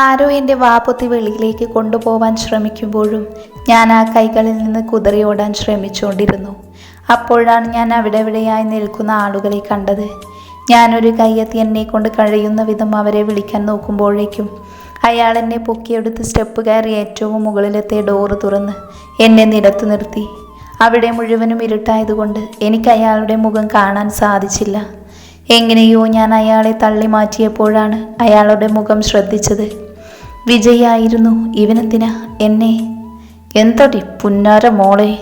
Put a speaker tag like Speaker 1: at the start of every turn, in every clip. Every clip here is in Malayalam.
Speaker 1: ആരോ എന്റെ വാപ്പൊത്തി വെളിയിലേക്ക് കൊണ്ടുപോവാൻ ശ്രമിക്കുമ്പോഴും ഞാൻ ആ കൈകളിൽ നിന്ന് കുതിരയോടാൻ ശ്രമിച്ചുകൊണ്ടിരുന്നു. അപ്പോഴാണ് ഞാൻ അവിടെ എവിടെയായി നിൽക്കുന്ന ആളുകളെ കണ്ടത്. ഞാനൊരു കയ്യെത്തി എന്നെ കൊണ്ട് കഴിയുന്ന വിധം അവരെ വിളിക്കാൻ നോക്കുമ്പോഴേക്കും അയാൾ എന്നെ പൊക്കിയെടുത്ത് സ്റ്റെപ്പ് കയറി ഏറ്റവും മുകളിലത്തെ ഡോറ് തുറന്ന് എന്നെ നിരത്തു നിർത്തി. അവിടെ മുഴുവനും ഇരുട്ടായതുകൊണ്ട് എനിക്ക് അയാളുടെ മുഖം കാണാൻ സാധിച്ചില്ല. എങ്ങനെയോ ഞാൻ അയാളെ തള്ളി മാറ്റിയപ്പോഴാണ് അയാളുടെ മുഖം ശ്രദ്ധിച്ചത്. വിജയായിരുന്നു ഇവനെന്തിനാ എന്നെ? എന്തടി പുന്നാര മോളെ?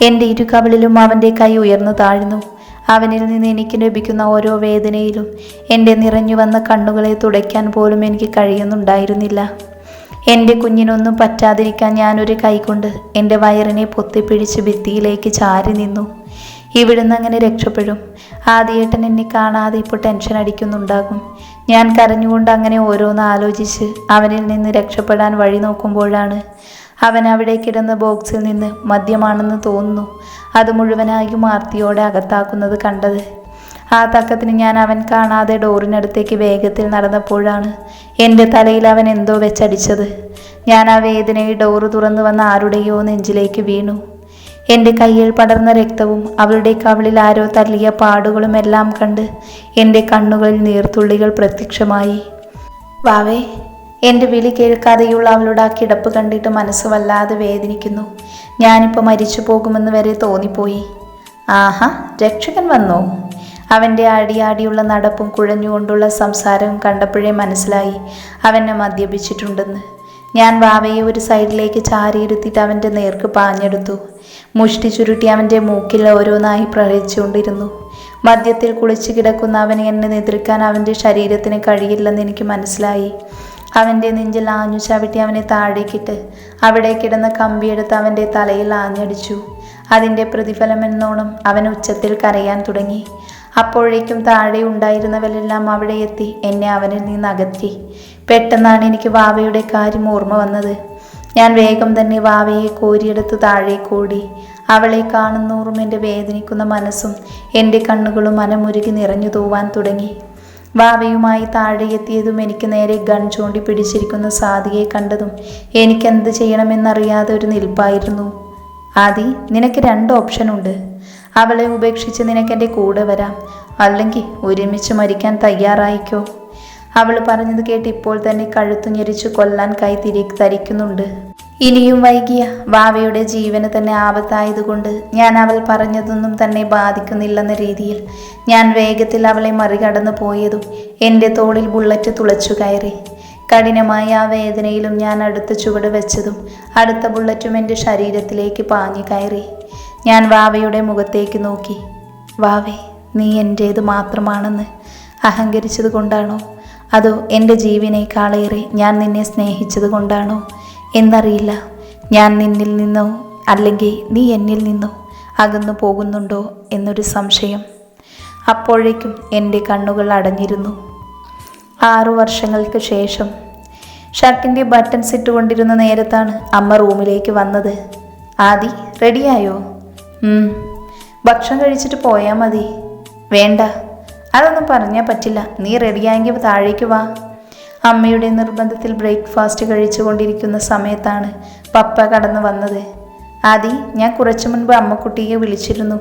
Speaker 1: എന്റെ ഇരു കവിളിലും അവന്റെ കൈ ഉയർന്നു താഴ്ന്നു. അവനിൽ നിന്ന് എനിക്ക് ലഭിക്കുന്ന ഓരോ വേദനയിലും എന്റെ നിറഞ്ഞു വന്ന കണ്ണുകളെ തുടയ്ക്കാൻ പോലും എനിക്ക് കഴിയുന്നുണ്ടായിരുന്നില്ല. എന്റെ കുഞ്ഞിനൊന്നും പറ്റാതിരിക്കാൻ ഞാനൊരു കൈകൊണ്ട് എന്റെ വയറിനെ പൊത്തിപ്പിടിച്ച് ഭിത്തിയിലേക്ക് ചാരി നിന്നു. ഇവിടുന്ന് അങ്ങനെ രക്ഷപ്പെടും. ആദ്യേട്ടൻ എന്നെ കാണാതെ ഇപ്പോൾ ടെൻഷൻ അടിക്കുന്നുണ്ടാകും. ഞാൻ കരഞ്ഞുകൊണ്ട് അങ്ങനെ ഓരോന്ന് ആലോചിച്ച് അവനിൽ നിന്ന് രക്ഷപ്പെടാൻ വഴി നോക്കുമ്പോഴാണ് അവൻ അവിടെ കിടന്ന ബോക്സിൽ നിന്ന് മദ്യമാണെന്ന് തോന്നുന്നു. അത് മുഴുവനായും ആർത്തിയോടെ അകത്താക്കുന്നത് കണ്ടത്. ആ തക്കത്തിന് ഞാൻ അവൻ കാണാതെ ഡോറിനടുത്തേക്ക് വേഗത്തിൽ നടന്നപ്പോഴാണ് എന്റെ തലയിൽ അവൻ എന്തോ വെച്ചടിച്ചത്. ഞാൻ ആ വേദനയിൽ ഡോറ് തുറന്നു വന്ന ആരുടെയോ നെഞ്ചിലേക്ക് വീണു. എന്റെ കയ്യിൽ പടർന്ന രക്തവും അവളുടെ കവിളിൽ ആരോ തല്ലിയ പാടുകളും എല്ലാം കണ്ട് എന്റെ കണ്ണുകളിൽ നീർത്തുള്ളികൾ പ്രത്യക്ഷമായി. വാവേ എന്റെ വിളി കേൾക്കാതെയുള്ള അവളുടെ ആ കിടപ്പ് കണ്ടിട്ട് മനസ്സ് വല്ലാതെ വേദനിക്കുന്നു. ഞാനിപ്പോൾ മരിച്ചു പോകുമെന്ന് വരെ തോന്നിപ്പോയി. ആഹാ രക്ഷകൻ വന്നോ? അവന്റെ ആടിയാടിയുള്ള നടപ്പും കുഴഞ്ഞുകൊണ്ടുള്ള സംസാരവും കണ്ടപ്പോഴേ മനസ്സിലായി. അവനെ മദ്യപിച്ചിട്ടുണ്ടെന്ന്. ഞാൻ വാവയെ ഒരു സൈഡിലേക്ക് ചാരിയിരുത്തിയിട്ട് അവന്റെ നേർക്ക് പാഞ്ഞെടുത്തു. മുഷ്ടി ചുരുട്ടി അവന്റെ മൂക്കിൽ ഓരോന്നായി പ്രഹരിച്ചുകൊണ്ടിരുന്നു മദ്യത്തിൽ കുളിച്ചു കിടക്കുന്ന അവനെ എന്നെ നിദ്രിക്കാൻ അവന്റെ ശരീരത്തിന് കഴിയില്ലെന്ന് എനിക്ക് മനസ്സിലായി. അവന്റെ നെഞ്ചിൽ ആഞ്ഞു ചവിട്ടി അവനെ താഴേക്കിട്ട് അവിടെ കിടന്ന കമ്പിയെടുത്ത് അവന്റെ തലയിൽ ആഞ്ഞടിച്ചു. അതിന്റെ പ്രതിഫലമെന്നോണം അവൻ ഉച്ചത്തിൽ കരയാൻ തുടങ്ങി. അപ്പോഴേക്കും താഴെ ഉണ്ടായിരുന്നവരെല്ലാം അവിടെ എത്തി എന്നെ അവനിൽ നിന്ന് അകറ്റി. പെട്ടെന്നാണ് എനിക്ക് വാവയുടെ കാര്യം ഓർമ്മ വന്നത്. ഞാൻ വേഗം തന്നെ വാവയെ കോരിയെടുത്ത് താഴേക്ക് ഓടി. അവളെ കാണുന്നോറും എന്റെ വേദനിക്കുന്ന മനസ്സും എന്റെ കണ്ണുകളും മനമുരുകി നിറഞ്ഞു തൂവാൻ തുടങ്ങി. വാവയുമായി താഴെ എത്തിയതും എനിക്ക് നേരെ ഗൺ ചൂണ്ടി പിടിച്ചിരിക്കുന്ന സാദിയെ കണ്ടതും എനിക്കെന്ത് ചെയ്യണമെന്നറിയാതെ ഒരു നിൽപ്പായിരുന്നു. ആദി നിനക്ക് രണ്ട് ഓപ്ഷനുണ്ട് അവളെ ഉപേക്ഷിച്ച് നിനക്കെന്റെ കൂടെ വരാം. അല്ലെങ്കിൽ ഒരുമിച്ച് മരിക്കാൻ തയ്യാറായിക്കോ. അവൾ പറഞ്ഞത് കേട്ട് ഇപ്പോൾ തന്നെ കഴുത്തു ഞെരിച്ചു കൊല്ലാൻ കൈ തിരി തരിക്കുന്നുണ്ട് ഇനിയും വൈകിയ വാവയുടെ ജീവന് തന്നെ ആപത്തായതുകൊണ്ട് ഞാൻ അവൾ പറഞ്ഞതൊന്നും തന്നെ ബാധിക്കുന്നില്ലെന്ന രീതിയിൽ ഞാൻ വേഗത്തിൽ അവളെ മറികടന്നു പോയതും എന്റെ തോളിൽ ബുള്ളറ്റ് തുളച്ചു കയറി. കഠിനമായ ആ വേദനയിലും ഞാൻ അടുത്ത ചുവട് വെച്ചതും അടുത്ത ബുള്ളറ്റും എന്റെ ശരീരത്തിലേക്ക് പാഞ്ഞു കയറി. ഞാൻ വാവയുടെ മുഖത്തേക്ക് നോക്കി. വാവേ നീ എന്റേത് മാത്രമാണെന്ന് അഹങ്കരിച്ചത് കൊണ്ടാണോ അതോ എന്റെ ജീവനേക്കാളേറെ ഞാൻ നിന്നെ സ്നേഹിച്ചത് കൊണ്ടാണോ എന്നറിയില്ല. ഞാൻ നിന്നിൽ നിന്നോ അല്ലെങ്കിൽ നീ എന്നിൽ നിന്നോ അകന്നു പോകുന്നുണ്ടോ എന്നൊരു സംശയം. അപ്പോഴേക്കും എന്റെ കണ്ണുകൾ അടഞ്ഞിരുന്നു. ആറു വർഷങ്ങൾക്ക് ശേഷം ഷർട്ടിന്റെ ബട്ടൺസ് ഇട്ടുകൊണ്ടിരുന്ന നേരത്താണ് അമ്മ റൂമിലേക്ക് വന്നത്. ആദി റെഡിയായോ. ഭക്ഷണം കഴിച്ചിട്ട് പോയാൽ മതി. വേണ്ട. അതൊന്നും പറഞ്ഞാൽ പറ്റില്ല. നീ റെഡിയായെങ്കിൽ താഴേക്ക് വാ. അമ്മയുടെ നിർബന്ധത്തിൽ ബ്രേക്ക്ഫാസ്റ്റ് കഴിച്ചുകൊണ്ടിരിക്കുന്ന സമയത്താണ് പപ്പ കടന്നു വന്നത്. ആദി ഞാൻ കുറച്ചു മുൻപ് അമ്മക്കുട്ടിയെ വിളിച്ചിരുന്നു.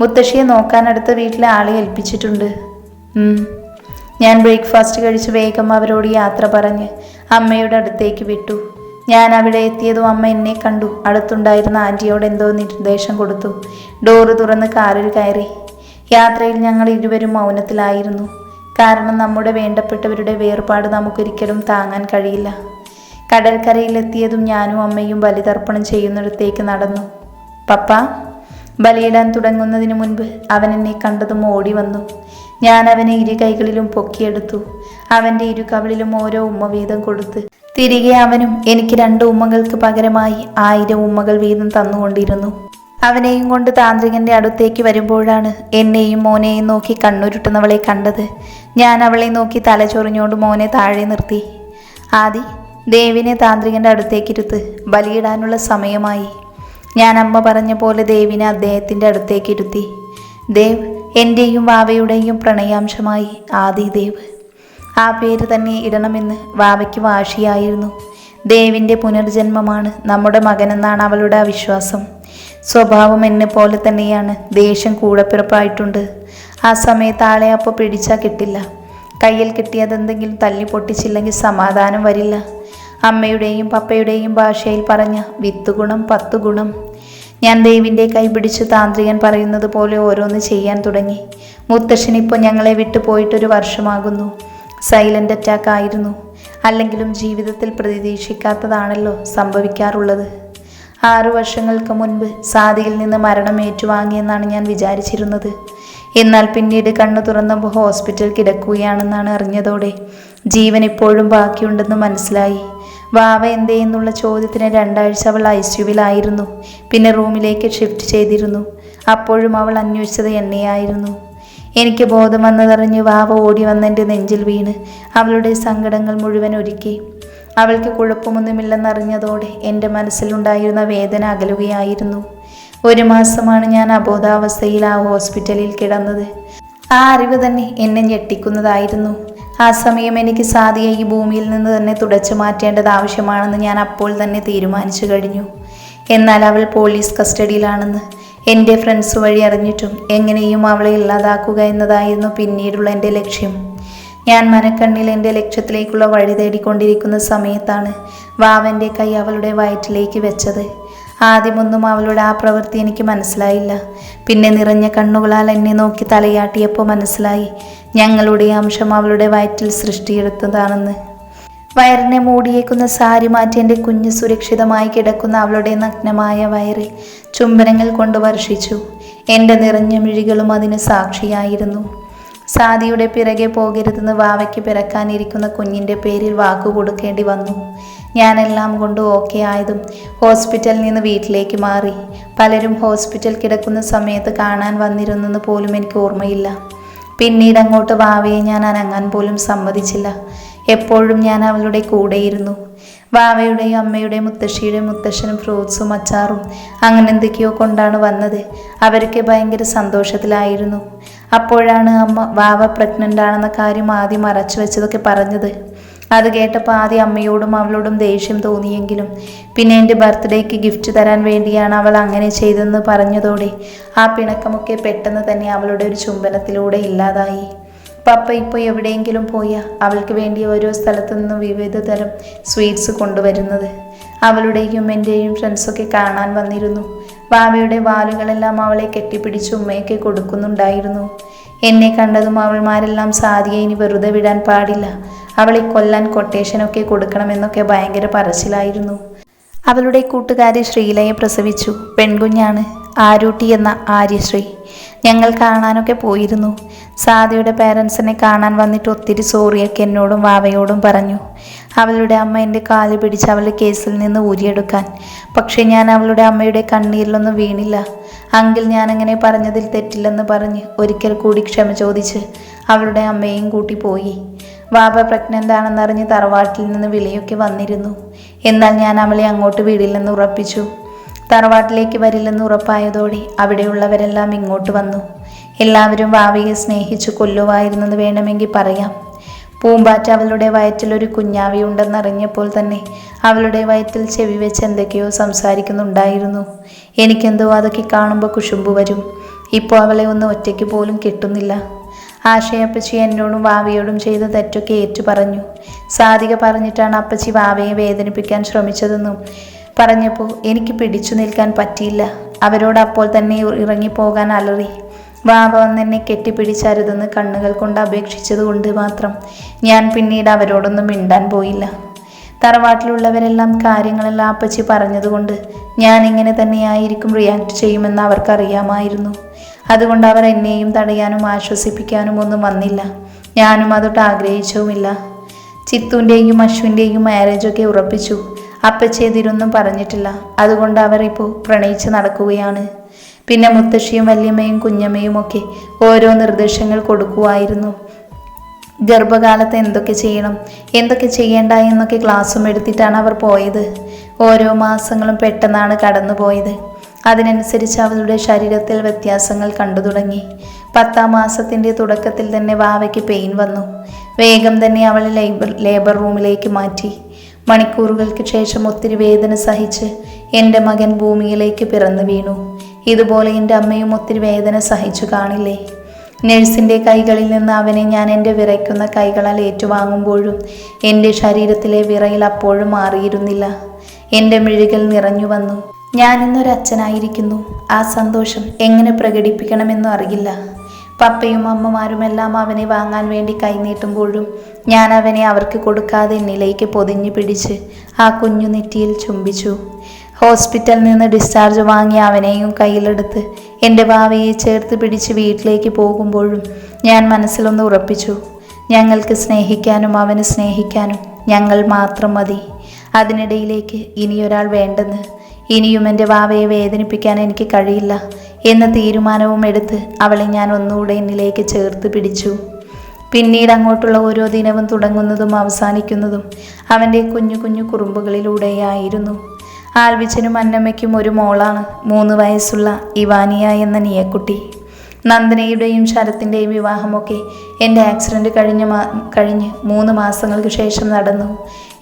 Speaker 1: മുത്തശ്ശിയെ നോക്കാൻ അടുത്ത വീട്ടിലെ ആളെ ഏൽപ്പിച്ചിട്ടുണ്ട്. ഞാൻ ബ്രേക്ക്ഫാസ്റ്റ് കഴിച്ച് വേഗം അവരോട് യാത്ര പറഞ്ഞ് അമ്മയുടെ അടുത്തേക്ക് വിട്ടു. ഞാൻ അവിടെ എത്തിയതും അമ്മ എന്നെ കണ്ടു. അടുത്തുണ്ടായിരുന്ന ആന്റിയോട് എന്തോ നിർദ്ദേശം കൊടുത്തു. ഡോറ് തുറന്ന് കാറിൽ കയറി. യാത്രയിൽ ഞങ്ങൾ ഇരുവരും മൗനത്തിലായിരുന്നു. കാരണം നമ്മുടെ വേണ്ടപ്പെട്ടവരുടെ വേർപാട് നമുക്കൊരിക്കലും താങ്ങാൻ കഴിയില്ല. കടൽക്കരയിലെത്തിയതും ഞാനും അമ്മയും ബലിതർപ്പണം ചെയ്യുന്നിടത്തേക്ക് നടന്നു. പപ്പ ബലിയിടാൻ തുടങ്ങുന്നതിന് മുൻപ് അവൻ എന്നെ കണ്ടതും ഓടി വന്നു. ഞാൻ അവനെ ഇരു കൈകളിലും പൊക്കിയെടുത്തു. അവന്റെ ഇരു കവിളിലും ഓരോ ഉമ്മ വീതം കൊടുത്ത് തിരികെ അവനും എനിക്ക് രണ്ട് ഉമ്മകൾക്ക് പകരമായി ആയിരം ഉമ്മകൾ വീതം തന്നുകൊണ്ടിരുന്നു. അവനെയും കൊണ്ട് താന്ത്രികന്റെ അടുത്തേക്ക് വരുമ്പോഴാണ് എന്നെയും മോനെയും നോക്കി കണ്ണുരുട്ടുന്നവളെ കണ്ടത്. ഞാൻ അവളെ നോക്കി തലചൊറിഞ്ഞുകൊണ്ട് മോനെ താഴെ നിർത്തി. ആദി ദേവിനെ താന്ത്രികന്റെ അടുത്തേക്ക് ഇരുത്ത്. ബലിയിടാനുള്ള സമയമായി. ഞാൻ അമ്മ പറഞ്ഞ പോലെ ദേവിനെ അദ്ദേഹത്തിന്റെ അടുത്തേക്ക് ഇരുത്തി. ദേവ് എന്റെയും വാവയുടെയും പ്രണയാംശമായി. ആദി ദേവ്. ആ പേര് തന്നെ ഇടണമെന്ന് വാവയ്ക്ക് വാശിയായിരുന്നു. ദേവിന്റെ പുനർജന്മമാണ് നമ്മുടെ മകനെന്നാണ് അവളുടെ അവിശ്വാസം. സ്വഭാവം എന്നെ പോലെ തന്നെയാണ്. ദേഷ്യം കൂടപ്പിറപ്പായിട്ടുണ്ട് ആ സമയത്ത് ആളെ അപ്പോൾ പിടിച്ചാൽ കിട്ടില്ല. കയ്യിൽ കിട്ടിയതെന്തെങ്കിലും തല്ലി പൊട്ടിച്ചില്ലെങ്കിൽ സമാധാനം വരില്ല. അമ്മയുടെയും പപ്പയുടെയും ഭാഷയിൽ പറഞ്ഞ വിത്ത് ഗുണം പത്ത് ഗുണം. ഞാൻ ദേവിന്റെ കൈ പിടിച്ച് താന്ത്രികൻ പറയുന്നത് പോലെ ഓരോന്ന് ചെയ്യാൻ തുടങ്ങി. മുത്തശ്ശൻ ഇപ്പോൾ ഞങ്ങളെ വിട്ടു പോയിട്ടൊരു വർഷമാകുന്നു. സൈലന്റ് അറ്റാക്ക് ആയിരുന്നു. അല്ലെങ്കിലും ജീവിതത്തിൽ പ്രതീക്ഷിക്കാത്തതാണല്ലോ സംഭവിക്കാറുള്ളത്. ആറു വർഷങ്ങൾക്ക് മുൻപ് സാദിയിൽ നിന്ന് മരണം ഏറ്റുവാങ്ങിയെന്നാണ് ഞാൻ വിചാരിച്ചിരുന്നത്. എന്നാൽ പിന്നീട് കണ്ണു തുറന്നപ്പോൾ ഹോസ്പിറ്റൽ കിടക്കുകയാണെന്നാണ് അറിഞ്ഞതോടെ ജീവൻ ഇപ്പോഴും ബാക്കിയുണ്ടെന്ന് മനസ്സിലായി. വാവ എന്തേ എന്നുള്ള ചോദ്യത്തിന് രണ്ടാഴ്ച അവൾ ഐ സിയുവിലായിരുന്നു പിന്നെ റൂമിലേക്ക് ഷിഫ്റ്റ് ചെയ്തിരുന്നു. അപ്പോഴും അവൾ അന്വേഷിച്ചത് എന്നെയായിരുന്നു. എനിക്ക് ബോധം വന്നതറിഞ്ഞ് വാവ ഓടി വന്നെന്റെ നെഞ്ചിൽ വീണ്. അവളുടെ സങ്കടങ്ങൾ മുഴുവൻ ഒരുക്കി. അവൾക്ക് കുഴപ്പമൊന്നുമില്ലെന്നറിഞ്ഞതോടെ എന്റെ മനസ്സിലുണ്ടായിരുന്ന വേദന അകലുകയായിരുന്നു. ഒരു മാസമാണ് ഞാൻ അബോധാവസ്ഥയിൽ ആ ഹോസ്പിറ്റലിൽ കിടന്നത്. ആ അറിവ് തന്നെ എന്നെ ഞെട്ടിക്കുന്നതായിരുന്നു. ആ സമയം എനിക്ക് സാധിയെ ഈ ഭൂമിയിൽ നിന്ന് തന്നെ തുടച്ചു മാറ്റേണ്ടത് ആവശ്യമാണെന്ന് ഞാൻ അപ്പോൾ തന്നെ തീരുമാനിച്ചു കഴിഞ്ഞു. എന്നാൽ അവൾ പോലീസ് കസ്റ്റഡിയിലാണെന്ന് എന്റെ ഫ്രണ്ട്സ് വഴി അറിഞ്ഞിട്ടും എങ്ങനെയും അവളെ ഇല്ലാതാക്കുക എന്നതായിരുന്നു പിന്നീടുള്ള എന്റെ ലക്ഷ്യം. ഞാൻ മനക്കണ്ണിൽ എന്റെ ലക്ഷ്യത്തിലേക്കുള്ള വഴി തേടിക്കൊണ്ടിരിക്കുന്ന സമയത്താണ് വാവന്റെ കൈ അവളുടെ വയറ്റിലേക്ക് വെച്ചത്. ആദ്യമൊന്നും അവളുടെ ആ പ്രവൃത്തി എനിക്ക് മനസ്സിലായില്ല. പിന്നെ നിറഞ്ഞ കണ്ണുകളാൽ എന്നെ നോക്കി തലയാട്ടിയപ്പോൾ മനസ്സിലായി ഞങ്ങളുടെ അംശം അവളുടെ വയറ്റിൽ സൃഷ്ടിയെടുത്തതാണെന്ന്. വയറിനെ മൂടിയേക്കുന്ന സാരി മാറ്റി എന്റെ കുഞ്ഞ് സുരക്ഷിതമായി കിടക്കുന്ന അവളുടെ നഗ്നമായ വയറ് ചുംബനങ്ങൾ കൊണ്ട് വർഷിച്ചു. എന്റെ നിറഞ്ഞ മിഴികളും അതിന് സാക്ഷിയായിരുന്നു. സാദിയുടെ പിറകെ പോകരുതെന്ന് വാവയ്ക്ക് പിറക്കാനിരിക്കുന്ന കുഞ്ഞിന്റെ പേരിൽ വാക്കു കൊടുക്കേണ്ടി വന്നു. ഞാനെല്ലാം കൊണ്ട് ഓക്കെ ആയതും ഹോസ്പിറ്റലിൽ നിന്ന് വീട്ടിലേക്ക് മാറി. പലരും ഹോസ്പിറ്റൽ കിടക്കുന്ന സമയത്ത് കാണാൻ വന്നിരുന്നെന്ന് പോലും എനിക്ക് ഓർമ്മയില്ല. പിന്നീട് അങ്ങോട്ട് വാവയെ ഞാൻ അനങ്ങാൻ പോലും സമ്മതിച്ചില്ല. എപ്പോഴും ഞാൻ അവളുടെ കൂടെയിരുന്നു. വാവയുടെയും അമ്മയുടെയും മുത്തശ്ശിയുടെയും മുത്തശ്ശനും ഫ്രൂട്ട്സും അച്ചാറും അങ്ങനെ എന്തൊക്കെയോ കൊണ്ടാണ് വന്നത്. അവരൊക്കെ ഭയങ്കര സന്തോഷത്തിലായിരുന്നു. അപ്പോഴാണ് അമ്മ വാവ പ്രഗ്നന്റ് ആണെന്ന കാര്യം ആദ്യം മറച്ചു വെച്ചതൊക്കെ പറഞ്ഞത്. അത് കേട്ടപ്പോൾ ആദ്യം അമ്മയോടും അവളോടും ദേഷ്യം തോന്നിയെങ്കിലും പിന്നെ എന്റെ ബർത്ത്ഡേക്ക് ഗിഫ്റ്റ് തരാൻ വേണ്ടിയാണ് അവൾ അങ്ങനെ ചെയ്തതെന്ന് പറഞ്ഞതോടെ ആ പിണക്കമൊക്കെ പെട്ടെന്ന് തന്നെ അവളുടെ ഒരു ചുംബനത്തിലൂടെ ഇല്ലാതായി. പപ്പ ഇപ്പോൾ എവിടെയെങ്കിലും പോയാൽ അവൾക്ക് വേണ്ടി ഓരോ സ്ഥലത്തു നിന്നും വിവിധ തരം സ്വീറ്റ്സ് കൊണ്ടുവരുന്നത്. അവളുടെയും എന്റെയും ഫ്രണ്ട്സൊക്കെ കാണാൻ വന്നിരുന്നു. വാവയുടെ വാലുകളെല്ലാം അവളെ കെട്ടിപ്പിടിച്ച് ഉമ്മയൊക്കെ കൊടുക്കുന്നുണ്ടായിരുന്നു. എന്നെ കണ്ടതും അവൾമാരെല്ലാം സാദിയെ ഇനി വെറുതെ വിടാൻ പാടില്ല. അവളെ കൊല്ലാൻ കൊട്ടേഷനൊക്കെ കൊടുക്കണമെന്നൊക്കെ ഭയങ്കര പറച്ചിലായിരുന്നു. അവളുടെ കൂട്ടുകാരി ശ്രീലയെ പ്രസവിച്ചു. പെൺകുഞ്ഞാണ്. ആരൂട്ടി എന്ന ആര്യശ്രീ. ഞങ്ങൾ കാണാനൊക്കെ പോയിരുന്നു. സാദിയുടെ പേരൻസിനെ കാണാൻ വന്നിട്ട് ഒത്തിരി സോറിയൊക്കെ എന്നോടും വാവയോടും പറഞ്ഞു. അവളുടെ അമ്മ എന്റെ കാൽ പിടിച്ച് അവളുടെ കേസിൽ നിന്ന് ഊരിയെടുക്കാൻ. പക്ഷേ ഞാൻ അവളുടെ അമ്മയുടെ കണ്ണീരിലൊന്നും വീണില്ല. അങ്കിൽ ഞാനങ്ങനെ പറഞ്ഞതിൽ തെറ്റില്ലെന്ന് പറഞ്ഞ് ഒരിക്കൽ കൂടി ക്ഷമ ചോദിച്ച് അവളുടെ അമ്മയെയും കൂട്ടി പോയി. വാവ പ്രഗ്നന്റ് ആണെന്നറിഞ്ഞ് തറവാട്ടിൽ നിന്ന് വിളിയൊക്കെ വന്നിരുന്നു. എന്നാൽ ഞാൻ അവളെ അങ്ങോട്ട് വീടില്ലെന്ന് ഉറപ്പിച്ചു. തറവാട്ടിലേക്ക് വരില്ലെന്ന് ഉറപ്പായതോടെ അവിടെയുള്ളവരെല്ലാം ഇങ്ങോട്ട് വന്നു. എല്ലാവരും വാവിയെ സ്നേഹിച്ചു കൊല്ലുവായിരുന്നെന്ന് വേണമെങ്കിൽ പറയാം. പൂമ്പാറ്റ അവളുടെ വയറ്റിൽ ഒരു കുഞ്ഞാവിയുണ്ടെന്നറിഞ്ഞപ്പോൾ തന്നെ അവളുടെ വയറ്റിൽ ചെവി വെച്ച് എന്തൊക്കെയോ സംസാരിക്കുന്നുണ്ടായിരുന്നു. എനിക്കെന്തോ അതൊക്കെ കാണുമ്പോൾ കുശുമ്പ് വരും. ഇപ്പോൾ അവളെ ഒന്ന് ഒറ്റയ്ക്ക് പോലും കിട്ടുന്നില്ല. ആശയപ്പച്ചി എന്നോടും വാവയോടും ചെയ്ത തെറ്റൊക്കെ ഏറ്റു പറഞ്ഞു. സാധിക പറഞ്ഞിട്ടാണ് അപ്പച്ചി വാവയെ വേദനിപ്പിക്കാൻ ശ്രമിച്ചതെന്നും പറഞ്ഞപ്പോൾ എനിക്ക് പിടിച്ചു നിൽക്കാൻ പറ്റിയില്ല. അവരോട് അപ്പോൾ തന്നെ ഇറങ്ങിപ്പോകാൻ അലറി. വാവ വന്നെന്നെ കെട്ടിപ്പിടിച്ചരുതെന്ന് കണ്ണുകൾ കൊണ്ട് അപേക്ഷിച്ചതുകൊണ്ട് മാത്രം ഞാൻ പിന്നീട് അവരോടൊന്നും മിണ്ടാൻ പോയില്ല. തറവാട്ടിലുള്ളവരെല്ലാം കാര്യങ്ങളെല്ലാം അപ്പച്ചി പറഞ്ഞതുകൊണ്ട് ഞാൻ ഇങ്ങനെ തന്നെയായിരിക്കും റിയാക്ട് ചെയ്യുമെന്ന് അവർക്കറിയാമായിരുന്നു. അതുകൊണ്ട് അവർ എന്നെയും തടയാനും ആശ്വസിപ്പിക്കാനും ഒന്നും വന്നില്ല. ഞാനും അതൊട്ട് ആഗ്രഹിച്ചവുമില്ല. ചിത്തുവിന്റെയും അശ്വിന്റെയും മാരേജൊക്കെ ഉറപ്പിച്ചു. അപ്പച്ചി ഇതിരൊന്നും പറഞ്ഞിട്ടില്ല. അതുകൊണ്ട് അവർ ഇപ്പോൾ പ്രണയിച്ച് നടക്കുകയാണ്. പിന്നെ മുത്തശ്ശിയും വല്യമ്മയും കുഞ്ഞമ്മയും ഒക്കെ ഓരോ നിർദ്ദേശങ്ങൾ കൊടുക്കുമായിരുന്നു ഗർഭകാലത്ത് എന്തൊക്കെ ചെയ്യണം എന്തൊക്കെ ചെയ്യേണ്ട എന്നൊക്കെ ക്ലാസ്സും എടുത്തിട്ടാണ് അവർ പോയത്. ഓരോ മാസങ്ങളും പെട്ടെന്നാണ് കടന്നുപോയത് അതിനനുസരിച്ച് അവളുടെ ശരീരത്തിൽ വ്യത്യാസങ്ങൾ കണ്ടു തുടങ്ങി. പത്താം മാസത്തിന്റെ തുടക്കത്തിൽ തന്നെ വാവയ്ക്ക് പെയിൻ വന്നു. വേഗം തന്നെ അവളെ ലേബർ ലേബർ റൂമിലേക്ക് മാറ്റി. മണിക്കൂറുകൾക്ക് ശേഷം ഒത്തിരി വേദന സഹിച്ച് എന്റെ മകൻ ഭൂമിയിലേക്ക് പിറന്നു വീണു. ഇതുപോലെ എന്റെ അമ്മയും ഒത്തിരി വേദന സഹിച്ചു കാണില്ലേ? നഴ്സിന്റെ കൈകളിൽ നിന്ന് അവനെ ഞാൻ എന്റെ വിറയ്ക്കുന്ന കൈകളാൽ ഏറ്റുവാങ്ങുമ്പോഴും എന്റെ ശരീരത്തിലെ വിറയിൽ അപ്പോഴും മാറിയിരുന്നില്ല. എന്റെ മിഴികൾ നിറഞ്ഞു വന്നു. ഞാനിന്നൊരച്ഛനായിരിക്കുന്നു. ആ സന്തോഷം എങ്ങനെ പ്രകടിപ്പിക്കണമെന്നും അറിയില്ല. പപ്പയും അമ്മമാരുമെല്ലാം അവനെ വാങ്ങാൻ വേണ്ടി കൈനീട്ടുമ്പോഴും ഞാൻ അവനെ അവർക്ക് കൊടുക്കാതെ എന്നിലേക്ക് പൊതിഞ്ഞു പിടിച്ച് ആ കുഞ്ഞു നെറ്റിയിൽ ചുംബിച്ചു. ഹോസ്പിറ്റലിൽ നിന്ന് ഡിസ്ചാർജ് വാങ്ങി അവനെയും കയ്യിലെടുത്ത് എന്റെ ഭാവയെ ചേർത്ത് പിടിച്ച് വീട്ടിലേക്ക് പോകുമ്പോഴും ഞാൻ മനസ്സിലൊന്ന് ഉറപ്പിച്ചു. ഞങ്ങൾക്ക് സ്നേഹിക്കാനും അവന് സ്നേഹിക്കാനും ഞങ്ങൾ മാത്രം മതി. അതിനിടയിലേക്ക് ഇനിയൊരാൾ വേണ്ടെന്ന് ഇനിയും എന്റെ വാവയെ വേദനിപ്പിക്കാൻ എനിക്ക് കഴിയില്ല എന്ന തീരുമാനവും എടുത്ത് അവളെ ഞാൻ ഒന്നുകൂടെ എന്നിലേക്ക് ചേർത്ത് പിടിച്ചു. പിന്നീട് അങ്ങോട്ടുള്ള ഓരോ ദിനവും തുടങ്ങുന്നതും അവസാനിക്കുന്നതും അവന്റെ കുഞ്ഞു കുഞ്ഞു കുറുമ്പുകളിലൂടെയായിരുന്നു. ആൽവിച്ചനും അന്നമ്മയ്ക്കും ഒരു മോളാണ് മൂന്ന് വയസ്സുള്ള ഇവാനിയ എന്ന നിയക്കുട്ടി. നന്ദനയുടെയും ശരത്തിന്റെയും വിവാഹമൊക്കെ എന്റെ ആക്സിഡന്റ് കഴിഞ്ഞ മാ കഴിഞ്ഞ് മൂന്ന് മാസങ്ങൾക്ക് ശേഷം നടന്നു.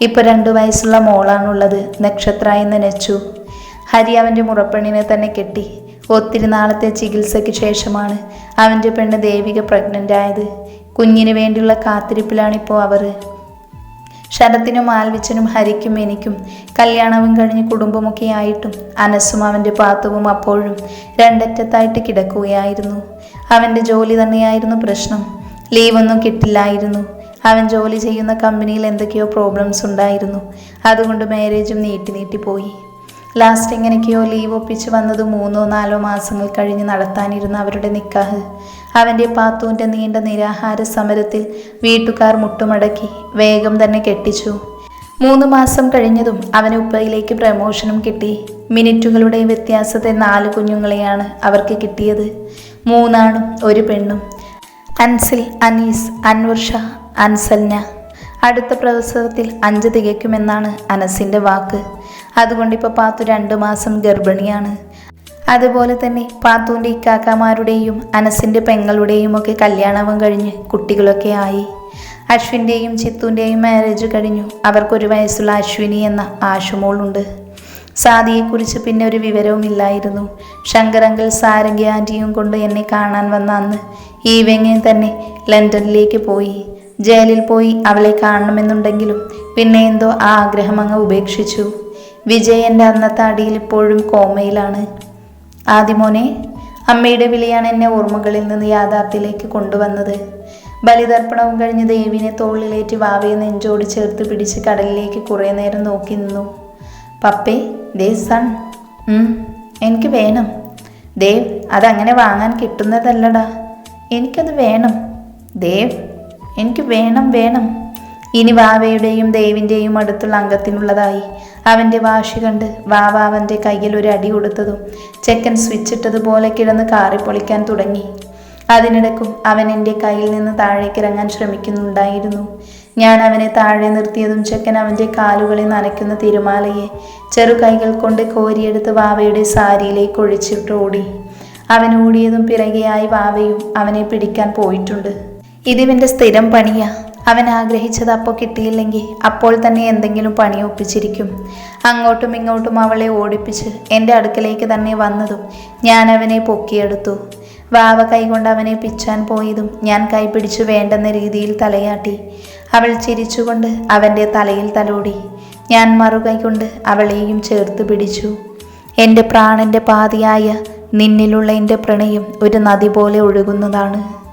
Speaker 1: ഇപ്പോൾ രണ്ട് വയസ്സുള്ള മോളാണുള്ളത് നക്ഷത്ര എന്ന നെച്ചു. ഹരി അവന്റെ മുറപ്പെണ്ണിനെ തന്നെ കെട്ടി. ഒത്തിരി നാളത്തെ ചികിത്സയ്ക്ക് ശേഷമാണ് അവന്റെ പെണ്ണ് ദേവിക പ്രഗ്നന്റ് ആയത് കുഞ്ഞിന് വേണ്ടിയുള്ള കാത്തിരിപ്പിലാണിപ്പോൾ അവർ ശരത്തിനും ആൽവിച്ചനും ഹരിക്കും എനിക്കും കല്യാണവും കഴിഞ്ഞ് കുടുംബമൊക്കെ ആയിട്ടും അനസും അവന്റെ പാത്തുവും അപ്പോഴും രണ്ടറ്റത്തായിട്ട് കിടക്കുകയായിരുന്നു. അവന്റെ ജോലി തന്നെയായിരുന്നു പ്രശ്നം. ലീവൊന്നും കിട്ടില്ലായിരുന്നു. അവൻ ജോലി ചെയ്യുന്ന കമ്പനിയിൽ എന്തൊക്കെയോ പ്രോബ്ലംസ് ഉണ്ടായിരുന്നു. അതുകൊണ്ട് മാരേജും നീട്ടി നീട്ടിപ്പോയി ലാസ്റ്റ് എങ്ങനെയൊക്കെയോ ലീവ് ഒപ്പിച്ച് വന്നത് മൂന്നോ നാലോ മാസങ്ങൾ കഴിഞ്ഞ് നടത്താനിരുന്ന അവരുടെ നിക്കാഹ്. അവന്റെ പാത്തുവിന്റെ നീണ്ട നിരാഹാര സമരത്തിൽ വീട്ടുകാർ മുട്ടുമടക്കി വേഗം തന്നെ കെട്ടിച്ചു. മൂന്ന് മാസം കഴിഞ്ഞതും അവന് ഉപ്പയിലേക്ക് പ്രമോഷനും കിട്ടി. മിനിറ്റുകളുടെ വ്യത്യാസത്തിൽ നാല് കുഞ്ഞുങ്ങളെയാണ് അവർക്ക് കിട്ടിയത്. മൂന്നാണും ഒരു പെണ്ണും. അൻസിൽ അനീസ് അൻവർഷ അൻസൽന. അടുത്ത പ്രസവത്തിൽ അഞ്ച് തികയ്ക്കുമെന്നാണ് അനസിന്റെ വാക്ക്. അതുകൊണ്ട് ഇപ്പോൾ പാത്തു രണ്ടു മാസം ഗർഭിണിയാണ്. അതുപോലെ തന്നെ പാത്തുവിന്റെ ഇക്കാക്കമാരുടെയും അനസിന്റെ പെങ്ങളുടെയും ഒക്കെ കല്യാണവും കഴിഞ്ഞ് കുട്ടികളൊക്കെ ആയി. അശ്വിന്റെയും ചിത്തുവിന്റെയും മാരേജ് കഴിഞ്ഞു. അവർക്കൊരു വയസ്സുള്ള അശ്വിനി എന്ന ആശുമോളുണ്ട്. സാദിയെക്കുറിച്ച് പിന്നെ ഒരു വിവരവും ഇല്ലായിരുന്നു. ശങ്കരങ്കൽ സാരംഗി ആന്റിയും കൊണ്ട് എന്നെ കാണാൻ വന്ന അന്ന് ഈവെങ്ങിൽ തന്നെ ലണ്ടനിലേക്ക് പോയി. ജയിലിൽ പോയി അവളെ കാണണമെന്നുണ്ടെങ്കിലും പിന്നെ എന്തോ ആ ആഗ്രഹം അങ്ങ് ഉപേക്ഷിച്ചു. വിജയന്റെ അന്നത്തെ അടിയിൽ ഇപ്പോഴും കോമയിലാണ്. ആദിമോനെ അമ്മയുടെ വിളിയാണ് എന്നെ ഓർമ്മകളിൽ നിന്ന് യാഥാർത്ഥ്യത്തിലേക്ക് കൊണ്ടുവന്നത്. ബലിതർപ്പണവും കഴിഞ്ഞ് ദേവിനെ തോളിലേറ്റ് വാവയെ നെഞ്ചോട് ചേർത്ത് പിടിച്ച് കടലിലേക്ക് കുറേ നേരം നോക്കി നിന്നു. പപ്പേ ദേ സൺ. എനിക്ക് വേണം. ദേവ് അതങ്ങനെ വാങ്ങാൻ കിട്ടുന്നതല്ലടാ. എനിക്കത് വേണം. ദേവ് എനിക്ക് വേണം വേണം. ഇനി വാവയുടെയും ദേവിന്റെയും അടുത്തുള്ള അംഗത്തിനുള്ളതായി. അവന്റെ വാശി കണ്ട് വാവ അവന്റെ കയ്യിൽ ഒരു അടി കൊടുത്തതും ചെക്കൻ സ്വിച്ചിട്ടതുപോലെ കിടന്ന് കാറിപ്പൊളിക്കാൻ തുടങ്ങി. അതിനിടക്കും അവൻ എന്റെ കയ്യിൽ നിന്ന് താഴേക്ക് ഇറങ്ങാൻ ശ്രമിക്കുന്നുണ്ടായിരുന്നു. ഞാൻ അവനെ താഴെ നിർത്തിയതും ചെക്കൻ അവന്റെ കാലുകളെ നനയ്ക്കുന്ന തിരുമാലയെ ചെറു കൈകൾ കൊണ്ട് കോരിയെടുത്ത് വാവയുടെ സാരിയിലേക്ക് ഒഴിച്ചിട്ട് ഓടി അവൻ ഓടിയതും പിറകെയായി വാവയും അവനെ പിടിക്കാൻ പോയിട്ടുണ്ട്. ഇതിവന്റെ സ്ഥിരം പണിയാ. അവൻ ആഗ്രഹിച്ചത് അപ്പോൾ കിട്ടിയില്ലെങ്കിൽ അപ്പോൾ തന്നെ എന്തെങ്കിലും പണി ഒപ്പിച്ചിരിക്കും. അങ്ങോട്ടും ഇങ്ങോട്ടും അവളെ ഓടിപ്പിച്ച് എന്റെ അടുക്കലേക്ക് തന്നെ വന്നതും ഞാൻ അവനെ പൊക്കിയെടുത്തു. വാവ കൈകൊണ്ട് അവനെ പിച്ചാൻ പോയതും ഞാൻ കൈപിടിച്ചു വേണ്ടെന്ന രീതിയിൽ തലയാട്ടി. അവൾ ചിരിച്ചുകൊണ്ട് അവന്റെ തലയിൽ തലോടി. ഞാൻ മറുകൈ കൊണ്ട് അവളെയും ചേർത്ത് പിടിച്ചു. എന്റെ പ്രാണന്റെ പാതിയായ നിന്നിലുള്ള എന്റെ പ്രണയം ഒരു നദി പോലെ ഒഴുകുന്നതാണ്.